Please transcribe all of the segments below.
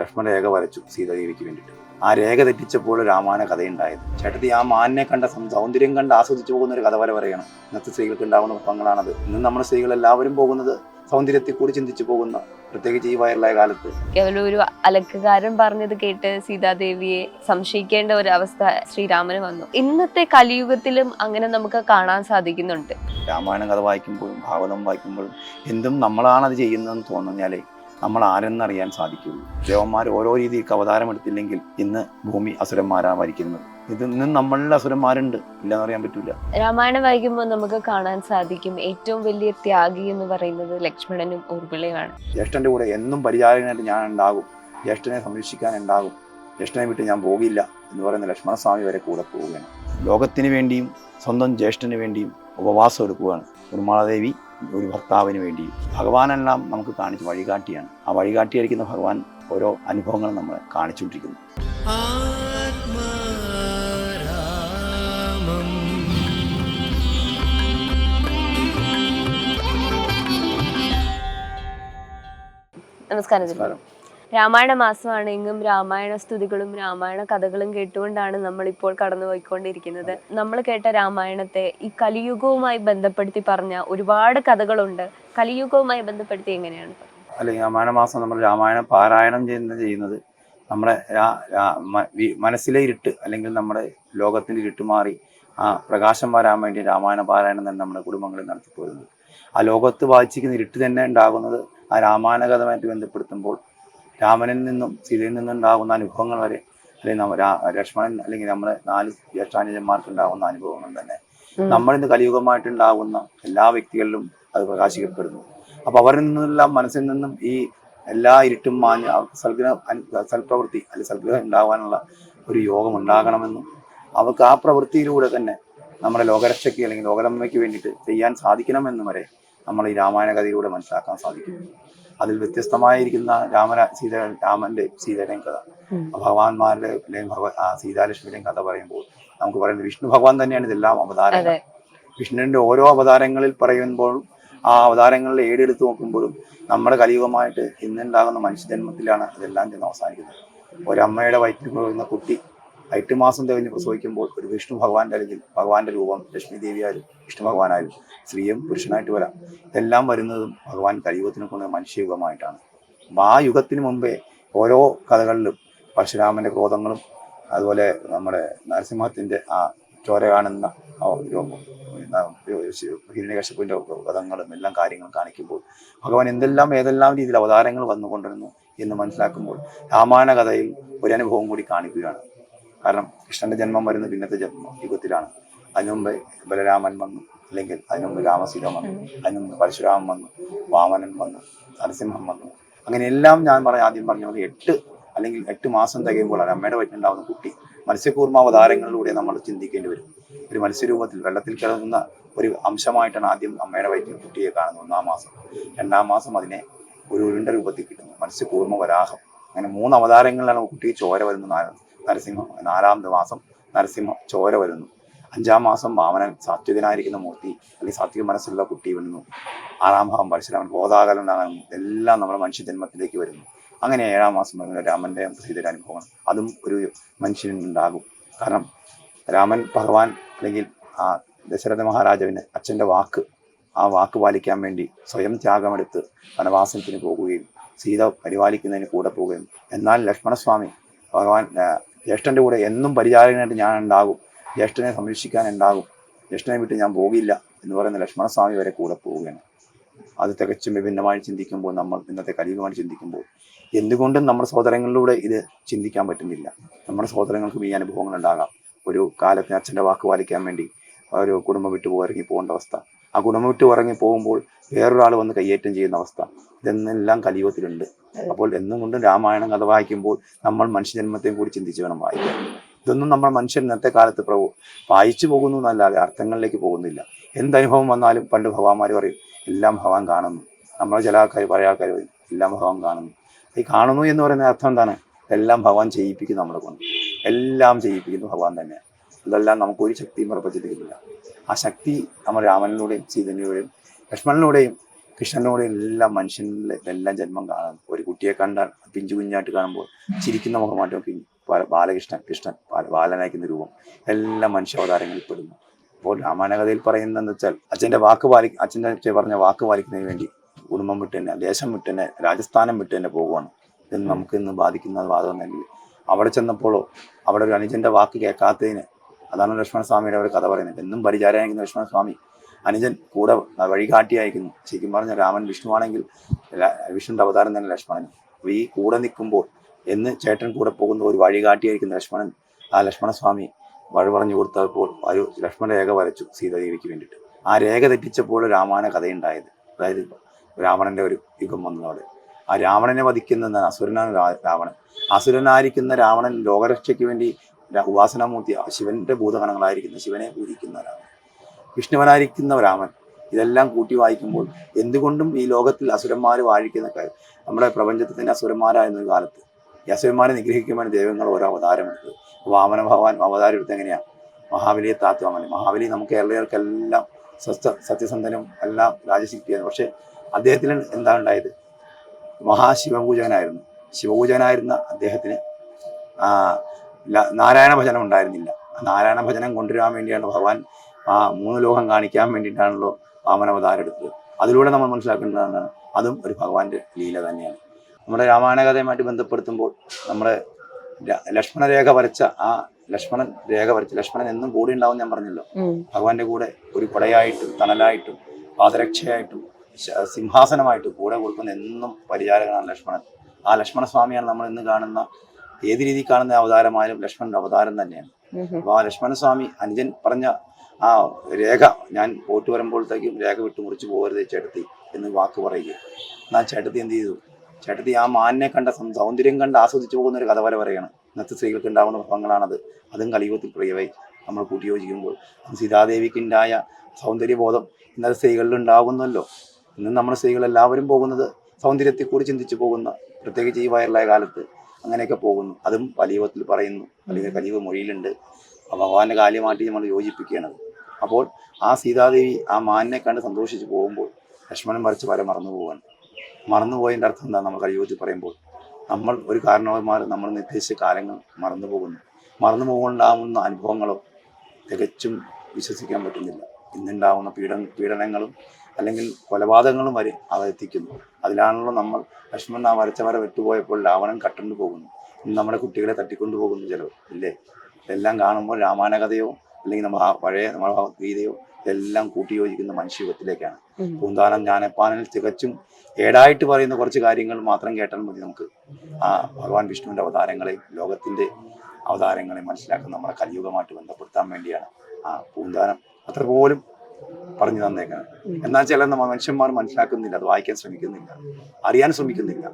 ലക്ഷ്മണ രേഖ വരച്ചു സീതാദേവിക്ക് വേണ്ടിയിട്ട്. ആ രേഖ തെറ്റിച്ചപ്പോൾ രാമായണ കഥയുണ്ടായത്. ചേട്ടത്തി ആ മാനിനെ കണ്ട സൗന്ദര്യം കണ്ട് ആസ്വദിച്ചു പോകുന്ന ഒരു കഥ വരെ പറയണം ഇന്നത്തെ സ്ത്രീകൾക്ക് ഉണ്ടാകുന്ന കുഴപ്പങ്ങളാണത് ഇന്ന് നമ്മുടെ സ്ത്രീകൾ എല്ലാവരും പോകുന്നത് സൗന്ദര്യത്തെ കൂടി ചിന്തിച്ചു പോകുന്ന പ്രത്യേകിച്ച് ഈ വയറിലായ കാലത്ത്. കേവലം ഒരു അലക്കുകാരൻ പറഞ്ഞത് കേട്ട് സീതാദേവിയെ സംശയിക്കേണ്ട ഒരു അവസ്ഥ ശ്രീരാമന് വന്നു. ഇന്നത്തെ കലിയുഗത്തിലും അങ്ങനെ നമുക്ക് കാണാൻ സാധിക്കുന്നുണ്ട്. രാമായണ കഥ വായിക്കുമ്പോഴും ഭാഗവതം വായിക്കുമ്പോഴും എന്തും നമ്മളാണത് ചെയ്യുന്നതെന്ന് തോന്നുന്നാലേ നമ്മൾ ആരെന്നറിയാൻ സാധിക്കുള്ളൂ ദേവന്മാർ ഓരോ രീതിയിൽ അവതാരം എടുത്തില്ലെങ്കിൽ ഇന്ന് ഭൂമി അസുരന്മാരാ ഭരിക്കുന്നത്. ഇത് ഇന്നും നമ്മളിൽ അസുരന്മാരുണ്ട്. ഇല്ലെന്ന് അറിയാൻ പറ്റൂല. രാമായണം വായിക്കുമ്പോൾ നമുക്ക് കാണാൻ സാധിക്കും ഏറ്റവും വലിയ ത്യാഗി എന്ന് പറയുന്നത് ലക്ഷ്മണനും ഊർമിളയുമാണ്. ജ്യേഷ്ഠന്റെ കൂടെ എന്നും പരിചാരകനായിട്ട് ഞാൻ ഉണ്ടാകും. ജ്യേഷ്ഠനെ സംരക്ഷിക്കാൻ ഉണ്ടാകും. ജ്യേഷ്ഠനെ വിട്ട് ഞാൻ പോകില്ല എന്ന് പറയുന്ന ലക്ഷ്മണസ്വാമി വരെ കൂടെ പോവുകയാണ്. ലോകത്തിന് വേണ്ടിയും സ്വന്തം ജ്യേഷ്ഠന് വേണ്ടിയും ഉപവാസം എടുക്കുകയാണ്. നിർമ്മാളദേവി ഒരു ഭർത്താവിന് വേണ്ടി ഭഗവാനെല്ലാം നമുക്ക് കാണിച്ച് വഴികാട്ടിയാണ് ആ വഴികാട്ടിയായിരിക്കുന്ന ഭഗവാൻ ഓരോ അനുഭവങ്ങളും നമ്മളെ കാണിച്ചുകൊണ്ടിരിക്കുന്നു. നമസ്കാരം. രാമായണ മാസമാണ് രാമായണ സ്തുതികളും രാമായണ കഥകളും കേട്ടുകൊണ്ടാണ് നമ്മൾ ഇപ്പോൾ കടന്നുപോയിക്കൊണ്ടിരിക്കുന്നത്. നമ്മൾ കേട്ട രാമായണത്തെ ഈ കലിയുഗവുമായി ബന്ധപ്പെടുത്തി പറഞ്ഞ ഒരുപാട് കഥകളുണ്ട്. കലിയുഗവുമായി ബന്ധപ്പെടുത്തി എങ്ങനെയാണ് അല്ലെങ്കിൽ രാമായണ മാസം നമ്മൾ രാമായണം പാരായണം ചെയ്യുന്ന ചെയ്യുന്നത് നമ്മുടെ മനസ്സിലെ ഇരുട്ട് അല്ലെങ്കിൽ നമ്മുടെ ലോകത്തിന്റെ ഇരുട്ട് മാറി ആ പ്രകാശം വരാൻ വേണ്ടി രാമായണ പാരായണം തന്നെ നമ്മുടെ കുടുംബങ്ങളിൽ നടത്തിപ്പോരുന്നത്. ആ ലോകത്ത് വായിച്ചിരിക്കുന്ന ഇരുട്ട് തന്നെ ഉണ്ടാകുന്നത് ആ രാമായണ കഥമായിട്ട് ബന്ധപ്പെടുത്തുമ്പോൾ രാമനിൽ നിന്നും സീതയിൽ നിന്നും ഉണ്ടാകുന്ന അനുഭവങ്ങൾ വരെ അല്ലെങ്കിൽ ലക്ഷ്മണൻ അല്ലെങ്കിൽ നമ്മുടെ നാല് ജ്യേഷ്ഠാനുജന്മാർക്ക് ഉണ്ടാകുന്ന അനുഭവങ്ങൾ തന്നെ. നമ്മളിന്ന് കലിയുഗമായിട്ടുണ്ടാകുന്ന എല്ലാ വ്യക്തികളിലും അത് പ്രകാശിക്കപ്പെടുന്നു. അപ്പൊ അവരിൽ നിന്നുള്ള മനസ്സിൽ നിന്നും ഈ എല്ലാ ഇരുട്ടും മാഞ്ഞ് അവർക്ക് സൽഗ്രഹ സൽപ്രവൃത്തി അല്ലെങ്കിൽ സൽഗ്രഹം ഉണ്ടാകാനുള്ള ഒരു യോഗം ഉണ്ടാകണമെന്നും അവർക്ക് ആ പ്രവൃത്തിയിലൂടെ തന്നെ നമ്മുടെ ലോകരക്ഷയ്ക്ക് അല്ലെങ്കിൽ ലോകരമ്മയ്ക്ക് വേണ്ടിയിട്ട് ചെയ്യാൻ സാധിക്കണമെന്നും വരെ നമ്മൾ ഈ രാമായണ കഥയിലൂടെ മനസ്സിലാക്കാൻ സാധിക്കും അതിൽ വ്യത്യസ്തമായിരിക്കുന്ന രാമ സീത രാമന്റെ സീതയുടെയും കഥ. ഭഗവാന്മാരുടെ അല്ലെങ്കിൽ ഭഗവ ആ സീതാലക്ഷ്മിയുടെയും കഥ പറയുമ്പോൾ നമുക്ക് പറയുന്നത് വിഷ്ണു ഭഗവാൻ തന്നെയാണ് ഇതെല്ലാം അവതാരങ്ങൾ. വിഷ്ണുവിന്റെ ഓരോ അവതാരങ്ങളിൽ പറയുമ്പോൾ ആ അവതാരങ്ങളിൽ ഏടെടുത്ത് നോക്കുമ്പോഴും നമ്മുടെ കലിയുഗമായിട്ട് ഇന്നുണ്ടാകുന്ന മനുഷ്യജന്മത്തിലാണ് ഇതെല്ലാം ചെന്ന് അവസാനിക്കുന്നത്. ഒരമ്മയുടെ വയറ്റിൽ പോകുന്ന കുട്ടി എട്ട് മാസം തികഞ്ഞ് പ്രസവിക്കുമ്പോൾ ഒരു വിഷ്ണു ഭഗവാന്റെ അല്ലെങ്കിൽ ഭഗവാന്റെ രൂപം ലക്ഷ്മി ദേവിയായാലും വിഷ്ണു ഭഗവാനായാലും സ്ത്രീയും പുരുഷനായിട്ട് വരാം. ഇതെല്ലാം വരുന്നതും ഭഗവാൻ കലിയുഗത്തിന് കൊണ്ട് മനുഷ്യയുഗമായിട്ടാണ്. അപ്പം ആ യുഗത്തിന് മുമ്പേ ഓരോ കഥകളിലും പരശുരാമന്റെ ക്രോധങ്ങളും അതുപോലെ നമ്മുടെ നരസിംഹത്തിന്റെ ആ ചോര കാണുന്ന ഹിരണ്യകശപ്പിന്റെ കഥങ്ങളും എല്ലാം കാര്യങ്ങളും കാണിക്കുമ്പോൾ ഭഗവാൻ എന്തെല്ലാം ഏതെല്ലാം രീതിയിൽ അവതാരങ്ങൾ വന്നുകൊണ്ടിരുന്നു എന്ന് മനസ്സിലാക്കുമ്പോൾ രാമായണ കഥയിൽ ഒരു അനുഭവം കൂടി കാണിക്കുകയാണ്. കാരണം കൃഷ്ണന്റെ ജന്മം വരുന്ന പിന്നത്തെ ജന്മ യുഗത്തിലാണ്. അതിനു മുമ്പ് ബലരാമൻ വന്നു. അല്ലെങ്കിൽ അതിനു മുമ്പ് രാമസീത വന്നു. അതിനു മുമ്പ് പരശുരാമൻ വന്നു. വാമനൻ വന്നു. നരസിംഹം വന്നു. അങ്ങനെ എല്ലാം ഞാൻ പറഞ്ഞ ആദ്യം പറഞ്ഞ എട്ട് അല്ലെങ്കിൽ എട്ട് മാസം തികയുമ്പോൾ ഒരു അമ്മയുടെ വയറ്റിലുണ്ടാവുന്ന കുട്ടി. മത്സ്യകൂർമ്മ അവതാരങ്ങളിലൂടെ നമ്മൾ ചിന്തിക്കേണ്ടി വരും. ഒരു മത്സ്യരൂപത്തിൽ വെള്ളത്തിൽ കിടക്കുന്ന ഒരു അംശമായിട്ടാണ് ആദ്യം അമ്മയുടെ വയറ്റിൽ കുട്ടിയെ കാണുന്നത് ഒന്നാം മാസം. രണ്ടാം മാസം അതിനെ ഒരു ഉരുണ്ട രൂപത്തിൽ കിട്ടുന്നു. മത്സ്യകൂർമ്മ വരാഹം. അങ്ങനെ മൂന്ന് അവതാരങ്ങളിലാണ് കുട്ടിക്ക് ചോര വരുന്നത് നാ- നരസിംഹം. നാലാമത്തെ മാസം നരസിംഹം ചോര വരുന്നു. അഞ്ചാം മാസം വാമനൻ സാത്വികനായിരിക്കുന്ന മൂർത്തി അല്ലെങ്കിൽ സാത്വിക മനസ്സുള്ള കുട്ടി വരുന്നു ആറാം ഭാവം പരശുരാമൻ ബോധാകലം ഉണ്ടാകാനും എല്ലാം നമ്മുടെ മനുഷ്യജന്മത്തിലേക്ക് വരുന്നു. അങ്ങനെ ഏഴാം മാസം വരുന്ന രാമന്റെ സീതയുടെ അനുഭവങ്ങൾ അതും ഒരു മനുഷ്യനിൽ ഉണ്ടാകും കാരണം രാമൻ ഭഗവാൻ അല്ലെങ്കിൽ ആ ദശരഥ മഹാരാജാവിന് അച്ഛന്റെ വാക്ക് ആ വാക്ക് പാലിക്കാൻ വേണ്ടി സ്വയം ത്യാഗമെടുത്ത് വനവാസത്തിന് പോകുകയും സീത പരിപാലിക്കുന്നതിന് കൂടെ പോവുകയും എന്നാൽ ലക്ഷ്മണസ്വാമി ഭഗവാൻ ജ്യേഷ്ഠന്റെ കൂടെ എന്നും പരിചാരകനായിട്ട് ഞാൻ ഉണ്ടാകും ജ്യേഷ്ഠനെ സംരക്ഷിക്കാൻ ഉണ്ടാകും ജ്യേഷ്ഠനെ വിട്ട് ഞാൻ പോകില്ല എന്ന് പറയുന്ന ലക്ഷ്മണസ്വാമി വരെ കൂടെ പോവുകയാണ്. അത് തികച്ചും വിഭിന്നമായി ചിന്തിക്കുമ്പോൾ നമ്മൾ ഇന്നത്തെ കലിയുഗമായി ചിന്തിക്കുമ്പോൾ എന്തുകൊണ്ടും നമ്മുടെ സഹോദരങ്ങളിലൂടെ ഇത് ചിന്തിക്കാൻ പറ്റുന്നില്ല. നമ്മുടെ സഹോദരങ്ങൾക്കും ഈ അനുഭവങ്ങൾ ഉണ്ടാകാം. ഒരു കാലത്തിന് അച്ഛന്റെ വാക്ക് പാലിക്കാൻ വേണ്ടി ഒരു കുടുംബം വിട്ടു ഇറങ്ങി പോകേണ്ട അവസ്ഥ. ആ കുടുംബം വിട്ടു ഇറങ്ങി പോകുമ്പോൾ വേറൊരാൾ വന്ന് കയ്യേറ്റം ചെയ്യുന്ന അവസ്ഥ. ഇതെന്നെല്ലാം കലിയുഗത്തിലുണ്ട്. അപ്പോൾ എന്നും കൊണ്ടും രാമായണം കഥ വായിക്കുമ്പോൾ നമ്മൾ മനുഷ്യജന്മത്തെയും കൂടി ചിന്തിച്ച് വേണം വായിക്കാൻ. ഇതൊന്നും നമ്മൾ മനുഷ്യൻ ഇന്നത്തെ കാലത്ത് പ്രഭു വായിച്ചു പോകുന്നു എന്നല്ലാതെ അർത്ഥങ്ങളിലേക്ക് പോകുന്നില്ല. എന്തനുഭവം വന്നാലും പണ്ട് ഭഗവാന്മാർ പറയും എല്ലാം ഭഗവാൻ കാണുന്നു. നമ്മളെ ചില ആൾക്കാർ പഴയ ആൾക്കാർ പറയും എല്ലാം ഭഗവാൻ കാണുന്നു. ഈ കാണുന്നു എന്ന് പറയുന്ന അർത്ഥം എന്താണ്? എല്ലാം ഭഗവാൻ ചെയ്യിപ്പിക്കുന്നു നമ്മളെ കൊണ്ട്. എല്ലാം ചെയ്യിപ്പിക്കുന്നു ഭഗവാൻ തന്നെയാണ്. അതെല്ലാം നമുക്ക് ഒരു ശക്തിയും പ്രപഞ്ചത്തിലില്ല ആ ശക്തി നമ്മൾ രാമനിലൂടെയും സീതനിലൂടെയും ലക്ഷ്മണനിലൂടെയും കൃഷ്ണനോടെയും എല്ലാ മനുഷ്യനിലെ എല്ലാം ജന്മം കാണാൻ ഒരു കുട്ടിയെ കണ്ടാൽ പിഞ്ചു കുഞ്ഞായിട്ട് കാണുമ്പോൾ ചിരിക്കുന്ന മുഖമാറ്റം ഒക്കെ ബാല- ബാലകൃഷ്ണൻ കൃഷ്ണൻ ബാലനായിക്കുന്ന രൂപം. എല്ലാ മനുഷ്യാവതാരങ്ങളിൽ പെടുന്നു. അപ്പോൾ രാമായണ കഥയിൽ പറയുന്നതെന്ന് വെച്ചാൽ അച്ഛന്റെ വാക്ക് പാലി അച്ഛന്റെ അച്ഛൻ പറഞ്ഞ വാക്ക് പാലിക്കുന്നതിന് വേണ്ടി കുടുംബം വിട്ട് തന്നെ ദേശം വിട്ട് തന്നെ രാജസ്ഥാനം വിട്ട് തന്നെ പോകുവാണ്. ഇതെന്ന് നമുക്ക് ഇന്ന് ബാധിക്കുന്ന വാദമെന്നെങ്കിൽ അവിടെ ചെന്നപ്പോഴോ അവിടെ ഒരു അനുജന്റെ വാക്ക് കേൾക്കാത്തതിന് അതാണ് ലക്ഷ്മണ സ്വാമിയുടെ ഒരു കഥ പറയുന്നത്. എന്നും പരിചാരനായിരിക്കുന്ന ലക്ഷ്മണസ്വാമി അനുജൻ കൂടെ വഴികാട്ടിയായിരിക്കുന്നു. ശരിക്കും പറഞ്ഞ രാമൻ വിഷ്ണുവാണെങ്കിൽ വിഷ്ണുവിന്റെ അവതാരം തന്നെ ലക്ഷ്മണൻ. അപ്പൊ ഈ കൂടെ നിൽക്കുമ്പോൾ എന്ന് ചേട്ടൻ കൂടെ പോകുന്ന ഒരു വഴികാട്ടിയായിരിക്കുന്ന ലക്ഷ്മണൻ ആ ലക്ഷ്മണസ്വാമി വഴി പറഞ്ഞു കൊടുത്തപ്പോൾ ഒരു ലക്ഷ്മണ രേഖ വരച്ചു സീതാദേവിക്ക് വേണ്ടിയിട്ട്. ആ രേഖ തെറ്റിച്ചപ്പോൾ രാമായണ കഥയുണ്ടായത്. അതായത് രാവണന്റെ ഒരു യുഗം വന്നതോടെ. ആ രാവണനെ വധിക്കുന്ന അസുരനാണ് രാവണൻ. അസുരനായിരിക്കുന്ന രാവണൻ ലോകരക്ഷയ്ക്ക് വേണ്ടി ഉപാസനമൂർത്തി ശിവന്റെ ഭൂതഗണങ്ങളായിരിക്കുന്ന ശിവനെ പൂജിക്കുന്ന രാമൻ വിഷ്ണുവനായിരിക്കുന്ന രാമൻ ഇതെല്ലാം കൂട്ടി വായിക്കുമ്പോൾ എന്തുകൊണ്ടും ഈ ലോകത്തിൽ അസുരന്മാർ വാഴിക്കുന്ന നമ്മുടെ പ്രപഞ്ചത്തിൽ തന്നെ അസുരന്മാരായിരുന്ന ഒരു കാലത്ത് ഈ അസുരന്മാരെ നിഗ്രഹിക്കുവാൻ ദൈവങ്ങൾ ഓരോ അവതാരമെടുത്തത്. വാമന ഭഗവാൻ അവതാരം എടുത്ത് എങ്ങനെയാണ് മഹാബലിയെ താത്തുവാൻ മഹാബലി നമുക്ക് കേരളീയർക്കെല്ലാം സ്വസ്ഥ സത്യസന്ധനും എല്ലാം രാജശക്തിയാണ്. പക്ഷേ അദ്ദേഹത്തിന് എന്താ ഉണ്ടായത്? മഹാശിവപൂജകനായിരുന്നു. ശിവപൂജകനായിരുന്ന അദ്ദേഹത്തിന് നാരായണ ഭജനം ഉണ്ടായിരുന്നില്ല. നാരായണ ഭജനം കൊണ്ടുവരാൻ വേണ്ടിയാണ് ഭഗവാൻ ആ മൂന്ന് ലോകം കാണിക്കാൻ വേണ്ടിയിട്ടാണല്ലോ വാമനവതാരം എടുത്തത്. അതിലൂടെ നമ്മൾ മനസ്സിലാക്കേണ്ടതാണ് അതും ഒരു ഭഗവാന്റെ ലീല തന്നെയാണ്. നമ്മുടെ രാമായണ കഥയുമായിട്ട് ബന്ധപ്പെടുത്തുമ്പോൾ നമ്മുടെ ലക്ഷ്മണരേഖ വരച്ച ആ ലക്ഷ്മണൻ രേഖ വരച്ച ലക്ഷ്മണൻ എന്നും കൂടെ ഉണ്ടാവും ഞാൻ പറഞ്ഞല്ലോ. ഭഗവാന്റെ കൂടെ ഒരു കൊടയായിട്ടും തണലായിട്ടും പാദരക്ഷയായിട്ടും സിംഹാസനമായിട്ടും കൂടെ കൊടുക്കുന്ന എന്നും പരിചാരകനാണ് ലക്ഷ്മണൻ. ആ ലക്ഷ്മണ സ്വാമിയാണ് നമ്മൾ ഇന്ന് കാണുന്ന ഏത് രീതിയിൽ കാണുന്ന അവതാരമായാലും ലക്ഷ്മണന്റെ അവതാരം തന്നെയാണ്. അപ്പോൾ ആ ലക്ഷ്മണ സ്വാമി അനുജൻ പറഞ്ഞ ആ രേഖ ഞാൻ പോട്ട് വരുമ്പോഴത്തേക്കും രേഖ വിട്ട് മുറിച്ച് പോകരുത് ചേട്ടത്തി എന്ന് വാക്ക് പറയുക എന്നാൽ ചേട്ടത്തി എന്ത് ചെയ്തു? ചേട്ടത്തി ആ മാനിനെ കണ്ട സൗന്ദര്യം കണ്ട് ആസ്വദിച്ചു പോകുന്ന ഒരു കഥ വരെ പറയാണ് ഇന്നത്തെ സ്ത്രീകൾക്ക് ഉണ്ടാകുന്ന ഭാവങ്ങളാണത് അതും കലിയുഗത്തിൽ പ്രിയമായി നമ്മൾ കൂട്ടിയോജിക്കുമ്പോൾ യോജിക്കുമ്പോൾ സീതാദേവിക്കുണ്ടായ സൗന്ദര്യബോധം ഇന്നത്തെ സ്ത്രീകളിൽ ഉണ്ടാകുന്നല്ലോ ഇന്ന് നമ്മുടെ സ്ത്രീകൾ എല്ലാവരും പോകുന്നത് സൗന്ദര്യത്തെ കൂടി ചിന്തിച്ചു പോകുന്ന പ്രത്യേകിച്ച് ഈ വയറിലായ കാലത്ത് അങ്ങനെയൊക്കെ പോകുന്നു. അതും കലിയുഗത്തിൽ പറയുന്നു. അല്ലെങ്കിൽ കലിയുഗ മൊഴിയിലുണ്ട്. ഭഗവാന്റെ കാര്യമായിട്ട് നമ്മൾ യോജിപ്പിക്കുകയാണ്. അപ്പോൾ ആ സീതാദേവി ആ മാനിനെ കണ്ട് സന്തോഷിച്ച് പോകുമ്പോൾ ലക്ഷ്മണൻ വരച്ച് വര മറന്നു പോവാണ്. മറന്നുപോയതിന്റെ അർത്ഥം എന്താ നമ്മൾ കലിയുഗത്തിൽ പറയുമ്പോൾ നമ്മൾ ഒരു കാരണവന്മാർ നമ്മൾ നിർദ്ദേശിച്ച കാലങ്ങൾ മറന്നു പോകുന്നു. മറന്നു പോകുന്നുണ്ടാവുന്ന അനുഭവങ്ങളോ തികച്ചും വിശ്വസിക്കാൻ പറ്റുന്നില്ല. ഇന്നുണ്ടാവുന്ന പീഡ പീഡനങ്ങളും അല്ലെങ്കിൽ കൊലപാതകങ്ങളും വരെ അവരെത്തിക്കുന്നു അതിലാണല്ലോ നമ്മൾ ലക്ഷ്മണൻ ആ വരച്ച വര വിട്ടുപോയപ്പോൾ രാവണൻ കട്ടുകൊണ്ട് പോകുന്നു. നമ്മുടെ കുട്ടികളെ തട്ടിക്കൊണ്ടു പോകുന്നു ചിലവ് ഇല്ലേ? ഇതെല്ലാം കാണുമ്പോൾ രാമായണ കഥയോ അല്ലെങ്കിൽ നമ്മൾ ആ പഴയ നമ്മുടെ ഭഗവത്ഗീതയോ ഇതെല്ലാം കൂട്ടിയോജിക്കുന്ന മനുഷ്യയുഗത്തിലേക്കാണ് ഉം. പൂന്താനം ജ്ഞാനപ്പാനിൽ തികച്ചും ഏടായിട്ട് പറയുന്ന കുറച്ച് കാര്യങ്ങൾ മാത്രം കേട്ടാൽ മതി നമുക്ക്. ആ ഭഗവാൻ വിഷ്ണുവിന്റെ അവതാരങ്ങളെ ലോകത്തിന്റെ അവതാരങ്ങളെ മനസ്സിലാക്കാൻ നമ്മളെ കലിയുഗമായിട്ട് ബന്ധപ്പെടുത്താൻ വേണ്ടിയാണ് ആ പൂന്താനം അത്ര പോലും പറഞ്ഞു തന്നേക്കുന്നത്. ഉം. എന്നാൽ ചില നമ്മൾ മനുഷ്യന്മാർ മനസ്സിലാക്കുന്നില്ല അത് വായിക്കാൻ ശ്രമിക്കുന്നില്ല അറിയാൻ ശ്രമിക്കുന്നില്ല.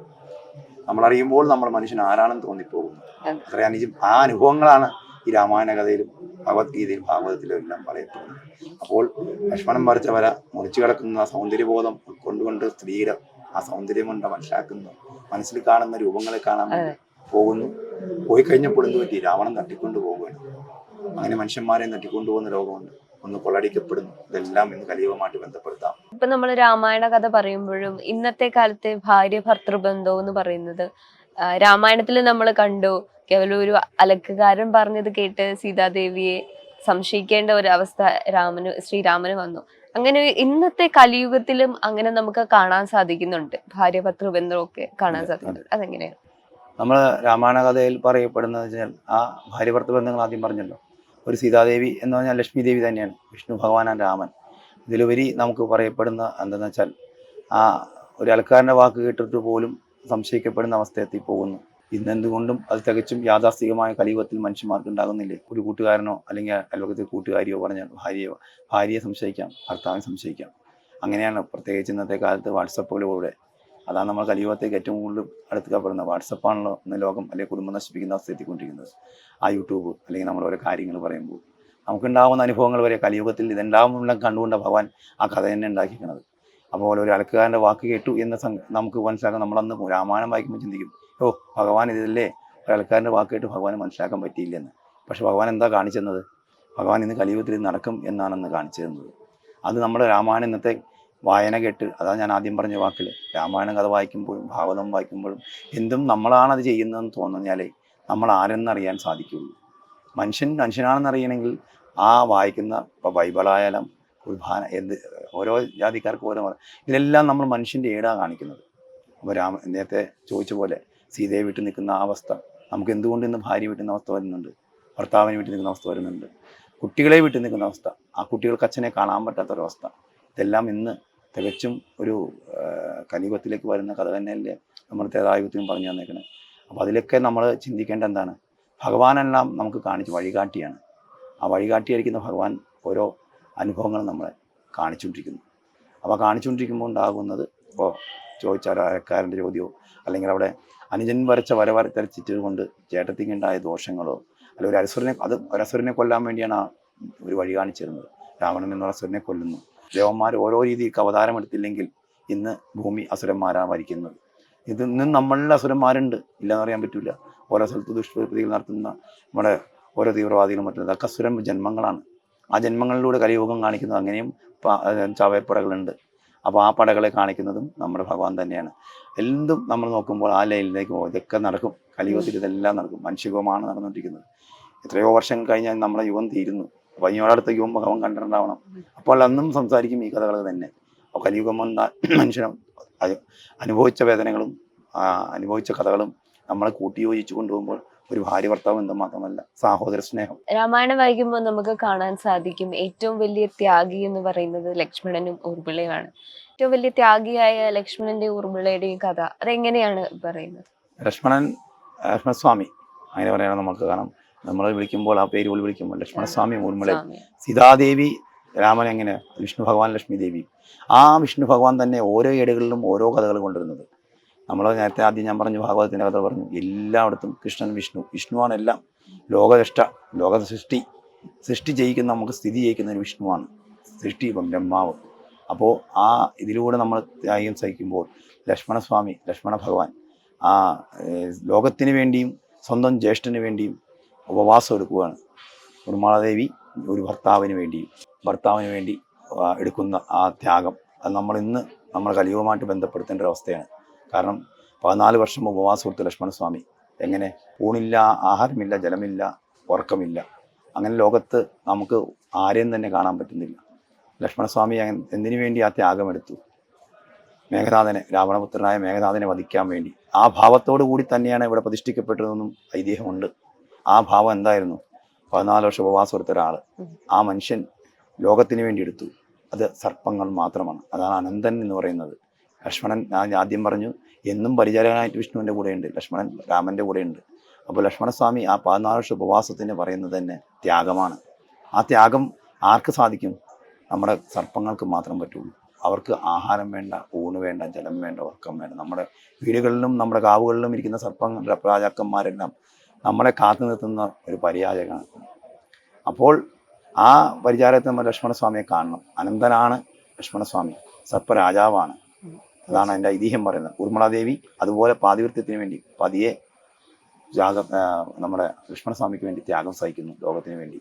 നമ്മൾ അറിയുമ്പോൾ നമ്മൾ മനുഷ്യൻ ആരാണെന്ന് തോന്നിപ്പോകുന്നു. അത്രയാണ് അത്ര ആ അനുഭവങ്ങളാണ് ഈ രാമായണ കഥയിലും ഭഗവത്ഗീതയിലും ഭാഗവതത്തിലും എല്ലാം പറയപ്പെടുന്നത് അപ്പോൾ ലക്ഷ്മണൻ വരച്ച വര മുറിച്ചു കിടക്കുന്ന സൗന്ദര്യബോധം ഉൾക്കൊണ്ടുകൊണ്ട് സ്ത്രീയുടെ ആ സൗന്ദര്യം കൊണ്ട് മനസ്സിലാക്കുന്നു. മനസ്സിൽ കാണുന്ന രൂപങ്ങളെ കാണാൻ പോകുന്നു. പോയി കഴിഞ്ഞപ്പോൾ എന്ത് പറ്റി? രാവണൻ തട്ടിക്കൊണ്ടു പോവുകയാണ് അങ്ങനെ മനുഷ്യന്മാരെ തട്ടിക്കൊണ്ടു പോകുന്ന ലോകമുണ്ട് ഒന്ന് കൊള്ളടിക്കപ്പെടുന്നു. ഇതെല്ലാം ഇന്ന് കലിയുഗമായിട്ട് ബന്ധപ്പെടുത്താം. ഇപ്പൊ നമ്മൾ രാമായണ കഥ പറയുമ്പോഴും ഇന്നത്തെ കാലത്തെ ഭാര്യ ഭർത്തൃബന്ധം എന്ന് പറയുന്നത് രാമായണത്തിൽ നമ്മൾ കണ്ടു. കേവലം ഒരു അലക്കുകാരൻ പറഞ്ഞത് കേട്ട് സീതാദേവിയെ സംശയിക്കേണ്ട ഒരു അവസ്ഥ രാമന് ശ്രീരാമന് വന്നു. അങ്ങനെ ഇന്നത്തെ കലിയുഗത്തിലും അങ്ങനെ നമുക്ക് കാണാൻ സാധിക്കുന്നുണ്ട്. ഭാര്യ ഒക്കെ കാണാൻ സാധിക്കുന്നുണ്ട്. അതെങ്ങനെയാണ്? നമ്മൾ രാമായണ കഥയിൽ പറയപ്പെടുന്നത് വെച്ചാൽ ആ ഭാര്യഭർത്ത ബന്ധങ്ങൾ ആദ്യം പറഞ്ഞല്ലോ. ഒരു സീതാദേവി എന്ന് പറഞ്ഞാൽ ലക്ഷ്മി ദേവി തന്നെയാണ്. വിഷ്ണു ഭഗവാനാണ് രാമൻ. ഇതിലുപരി നമുക്ക് പറയപ്പെടുന്ന എന്താണെന്ന് വെച്ചാൽ ആ ഒരു അലക്കാരന്റെ വാക്ക് കേട്ടിട്ട് പോലും സംശയിക്കപ്പെടുന്ന അവസ്ഥ എത്തിപ്പോകുന്നു ഇന്നെന്തുകൊണ്ടും അത് തികച്ചും യാഥാസ്ഥികമായ കലിയുഗത്തിൽ മനുഷ്യന്മാർക്ക് ഉണ്ടാകുന്നില്ലേ ഒരു കൂട്ടുകാരനോ അല്ലെങ്കിൽ അയൽവക്കത്തിൽ കൂട്ടുകാരിയോ പറഞ്ഞാൽ ഭാര്യയോ ഭാര്യയെ സംശയിക്കാം ഭർത്താവിനെ സംശയിക്കാം. അങ്ങനെയാണ് പ്രത്യേകിച്ച് ഇന്നത്തെ കാലത്ത് വാട്സപ്പുകളിലൂടെ അതാണ് നമ്മൾ കലിയുഗത്തേക്ക് ഏറ്റവും കൂടുതൽ അടുത്തുക്കപ്പെടുന്നത് വാട്സപ്പാണല്ലോ ഇന്ന് ലോകം അല്ലെങ്കിൽ കുടുംബം നശിപ്പിക്കുന്ന അവസ്ഥ എത്തിക്കൊണ്ടിരിക്കുന്നത് ആ യൂട്യൂബ് അല്ലെങ്കിൽ നമ്മൾ ഓരോ കാര്യങ്ങൾ പറയുമ്പോൾ നമുക്കുണ്ടാവുന്ന അനുഭവങ്ങൾ വരെ കലിയുഗത്തിൽ ഇതുണ്ടാവുന്നുള്ള കണ്ടുകൊണ്ട് ഭഗവാൻ ആ കഥ തന്നെ ഉണ്ടാക്കിയിരിക്കുന്നത്. അപ്പോൾ ഒരു അലക്കുകാരന്റെ വാക്ക് കേട്ടു എന്ന് നമുക്ക് മനസ്സിലാക്കാൻ നമ്മളന്ന് രാമായണം വായിക്കുമ്പോൾ ചിന്തിക്കും. ഓ ഭഗവാൻ ഇതല്ലേ ഒരാൾക്കാരന്റെ വാക്കായിട്ട് ഭഗവാന് മനസ്സിലാക്കാൻ പറ്റിയില്ലെന്ന്. പക്ഷെ ഭഗവാൻ എന്താ കാണിച്ചെന്നത്? ഭഗവാൻ ഇന്ന് കലിയുഗത്തിൽ നടക്കും എന്നാണെന്ന് കാണിച്ചു തന്നത് അത് നമ്മുടെ രാമായണം ഇന്നത്തെ വായന കേട്ട് അതാ ഞാൻ ആദ്യം പറഞ്ഞ വാക്കിൽ രാമായണം കഥ വായിക്കുമ്പോഴും ഭാഗവതം വായിക്കുമ്പോഴും എന്തും നമ്മളാണത് ചെയ്യുന്നതെന്ന് തോന്നിയാലേ നമ്മൾ ആരെന്നറിയാൻ സാധിക്കുകയുള്ളൂ. മനുഷ്യൻ മനുഷ്യനാണെന്ന് അറിയണമെങ്കിൽ ആ വായിക്കുന്ന ഇപ്പോൾ ബൈബിളായാലും കുർബാന എന്ത് ഓരോ ജാതിക്കാർക്ക് ഓരോ ഇതെല്ലാം നമ്മൾ മനുഷ്യന്റെ ഏടാ കാണിക്കുന്നത്. അപ്പോൾ രാമ നേരത്തെ ചോദിച്ച പോലെ സീതയെ വിട്ട് നിൽക്കുന്ന ആ അവസ്ഥ. നമുക്ക് എന്തുകൊണ്ട് ഇന്ന് ഭാര്യ വിട്ടുന്ന അവസ്ഥ വരുന്നുണ്ട്? ഭർത്താവിനെ വിട്ട് നിൽക്കുന്ന അവസ്ഥ വരുന്നുണ്ട്. കുട്ടികളെ വിട്ട് നിൽക്കുന്ന അവസ്ഥ. ആ കുട്ടികൾക്ക് അച്ഛനെ കാണാൻ പറ്റാത്തൊരവസ്ഥ. ഇതെല്ലാം ഇന്ന് തികച്ചും ഒരു കലിയുഗത്തിലേക്ക് വരുന്ന കഥ തന്നെയല്ലേ നമ്മൾ തേതായുഗത്തിനും പറഞ്ഞു തന്നേക്കണേ. അപ്പോൾ അതിലൊക്കെ നമ്മൾ ചിന്തിക്കേണ്ട എന്താണ്? ഭഗവാനെല്ലാം നമുക്ക് കാണിച്ച് വഴികാട്ടിയാണ്. ആ വഴികാട്ടിയായിരിക്കുന്ന ഭഗവാൻ ഓരോ അനുഭവങ്ങളും നമ്മളെ കാണിച്ചുകൊണ്ടിരിക്കുന്നു. അപ്പോൾ കാണിച്ചുകൊണ്ടിരിക്കുമ്പോൾ ഉണ്ടാകുന്നത് ഇപ്പോൾ ചോദിച്ചാൽ അരക്കാരന്റെ ചോദ്യമോ അല്ലെങ്കിൽ അവിടെ അനുജൻ വരച്ച വര വരച്ചിട്ട് കൊണ്ട് ചേട്ടത്തിക്കുണ്ടായ ദോഷങ്ങളോ അല്ല ഒരു അസുരനെ അത് ഒരു അസുരനെ കൊല്ലാൻ വേണ്ടിയാണ് ആ ഒരു വഴി കാണിച്ചിരുന്നത്. രാവണൻ എന്ന അസുരനെ കൊല്ലുന്നു. ദേവന്മാർ ഓരോ രീതിയിൽ അവതാരം എടുത്തില്ലെങ്കിൽ ഇന്ന് ഭൂമി അസുരന്മാരാണ് ഭരിക്കുന്നത്. ഇത് ഇന്ന് നമ്മളിൽ അസുരന്മാരുണ്ട്. ഇല്ലെന്ന് അറിയാൻ പറ്റില്ല ഓരോ സ്ഥലത്ത് ദുഷ്പ്രതികൾ നടത്തുന്ന നമ്മുടെ ഓരോ തീവ്രവാദികളും മറ്റുള്ളത് അതൊക്കെ അസുരം ജന്മങ്ങളാണ്. ആ ജന്മങ്ങളിലൂടെ കലിയുഗം കാണിക്കുന്നത്. അങ്ങനെയും ചാവേർപ്പടകളുണ്ട് അപ്പോൾ ആ പടകളെ കാണിക്കുന്നതും നമ്മുടെ ഭഗവാൻ തന്നെയാണ്. എന്തും നമ്മൾ നോക്കുമ്പോൾ ആ ലൈനിലേക്ക് പോകും. ഇതൊക്കെ നടക്കും. കലിയുഗത്തിൽ ഇതെല്ലാം നടക്കും. മനുഷ്യയുഗമാണ് നടന്നുകൊണ്ടിരിക്കുന്നത്. എത്രയോ വർഷം കഴിഞ്ഞാൽ നമ്മുടെ യുഗം തീരുന്നു. അപ്പോൾ ഇനിയോടടുത്ത യുഗം ഭഗവാൻ കണ്ടിട്ടുണ്ടാവണം. അപ്പോൾ അന്നും സംസാരിക്കും ഈ കഥകൾ തന്നെ. അപ്പോൾ കലിയുഗം വന്ന മനുഷ്യനും അനുഭവിച്ച വേദനകളും അനുഭവിച്ച കഥകളും നമ്മളെ കൂട്ടിയോജിച്ച് കൊണ്ടുപോകുമ്പോൾ ഒരു ഭാര്യ ഭർത്താവ് ബന്ധം മാത്രമല്ല സഹോദര സ്നേഹം. രാമായണം വായിക്കുമ്പോൾ നമുക്ക് കാണാൻ സാധിക്കും ഏറ്റവും വലിയ ത്യാഗി എന്ന് പറയുന്നത് ലക്ഷ്മണനും ഊർമിളയുമാണ്. ഏറ്റവും വലിയ ത്യാഗിയായ ലക്ഷ്മണന്റെ ഊർമിളയുടെയും കഥ അതെങ്ങനെയാണ് പറയുന്നത്? ലക്ഷ്മണൻ ലക്ഷ്മണസ്വാമി. അങ്ങനെ പറയണം നമുക്ക് കാരണം. നമ്മൾ വിളിക്കുമ്പോൾ ആ പേര് വിളിക്കുമ്പോൾ ലക്ഷ്മണസ്വാമി ഊർമിള. സീതാദേവി രാമൻ എങ്ങനെ? വിഷ്ണു ഭഗവാൻ ലക്ഷ്മി ദേവി. ആ വിഷ്ണു ഭഗവാൻ തന്നെ ഓരോ ഏടുകളിലും ഓരോ കഥകൾ കൊണ്ടുവരുന്നത്. നമ്മൾ നേരത്തെ ആദ്യം ഞാൻ പറഞ്ഞു ഭാഗവതത്തിന്റെ കഥ പറഞ്ഞു. എല്ലായിടത്തും കൃഷ്ണൻ വിഷ്ണു. വിഷ്ണുവാണ് എല്ലാം. ലോകരഷ്ട ലോക സൃഷ്ടി സൃഷ്ടി ചെയ്യിക്കുന്ന നമുക്ക് സ്ഥിതി ചെയ്യിക്കുന്ന ഒരു വിഷ്ണുവാണ്. സൃഷ്ടി ബ്രഹ്മാവ്. അപ്പോൾ ആ ഇതിലൂടെ നമ്മൾ ത്യാഗം സഹിക്കുമ്പോൾ ലക്ഷ്മണസ്വാമി ലക്ഷ്മണ ഭഗവാൻ ആ ലോകത്തിന് വേണ്ടിയും സ്വന്തം ജ്യേഷ്ഠന് വേണ്ടിയും ഉപവാസം എടുക്കുകയാണ്. ഉർമാളദേവി ഒരു ഭർത്താവിന് വേണ്ടിയും ഭർത്താവിന് വേണ്ടി എടുക്കുന്ന ആ ത്യാഗം. അത് നമ്മൾ ഇന്ന് നമ്മൾ കലിയുഗമായിട്ട് ബന്ധപ്പെടുത്തേണ്ട ഒരു അവസ്ഥയാണ്. കാരണം പതിനാല് വർഷം ഉപവാസം കൊടുത്ത ലക്ഷ്മണസ്വാമി എങ്ങനെ? ഊണില്ല ആഹാരമില്ല ജലമില്ല ഉറക്കമില്ല. അങ്ങനെ ലോകത്ത് നമുക്ക് ആരെയും തന്നെ കാണാൻ പറ്റുന്നില്ല. ലക്ഷ്മണസ്വാമി സ്വാമി എന്തിനു വേണ്ടി ആ ത്യാഗമെടുത്തു മേഘനാഥനെ രാവണപുത്രനായ മേഘനാഥനെ വധിക്കാൻ വേണ്ടി. ആ ഭാവത്തോടു കൂടി തന്നെയാണ് ഇവിടെ പ്രതിഷ്ഠിക്കപ്പെട്ടതെന്നും ഐതിഹ്യമുണ്ട്. ആ ഭാവം എന്തായിരുന്നു? പതിനാല് വർഷം ഉപവാസം എടുത്ത ഒരാൾ ആ മനുഷ്യൻ ലോകത്തിന് വേണ്ടി എടുത്തു. അത് സർപ്പങ്ങൾ മാത്രമാണ്. അതാണ് അനന്തൻ എന്ന് പറയുന്നത്. ലക്ഷ്മണൻ ഞാൻ ആദ്യം പറഞ്ഞു എന്നും പരിചാരകനായിട്ട് വിഷ്ണുവിന്റെ കൂടെയുണ്ട് ലക്ഷ്മണൻ രാമന്റെ കൂടെയുണ്ട്. അപ്പോൾ ലക്ഷ്മണസ്വാമി ആ പതിനാല് വർഷ ഉപവാസത്തിന് പറയുന്നത് തന്നെ ത്യാഗമാണ്. ആ ത്യാഗം ആർക്ക് സാധിക്കും? നമ്മുടെ സർപ്പങ്ങൾക്ക് മാത്രം പറ്റുള്ളൂ. അവർക്ക് ആഹാരം വേണ്ട ഊണ് വേണ്ട ജലം വേണ്ട ഉറക്കം വേണ്ട. നമ്മുടെ വീടുകളിലും നമ്മുടെ കാവുകളിലും ഇരിക്കുന്ന സർപ്പങ്ങളുടെ രാജാക്കന്മാരെല്ലാം നമ്മളെ കാത്തു നിർത്തുന്ന ഒരു പരിയാജകനാണ്. അപ്പോൾ ആ പരിചാരത്തിൽ നമ്മൾ ലക്ഷ്മണസ്വാമിയെ കാണണം. അനന്തനാണ് ലക്ഷ്മണസ്വാമി. സർപ്പരാജാവാണ്. അതാണ് എന്റെ ഐതിഹ്യം പറയുന്നത്. ഉർമ്മളാദേവി അതുപോലെ പാതിവൃത്യത്തിന് വേണ്ടി പതിയെ ത്യാഗം നമ്മുടെ ലക്ഷ്മണസ്വാമിക്ക് വേണ്ടി ത്യാഗം സഹിക്കുന്നു ലോകത്തിന് വേണ്ടി.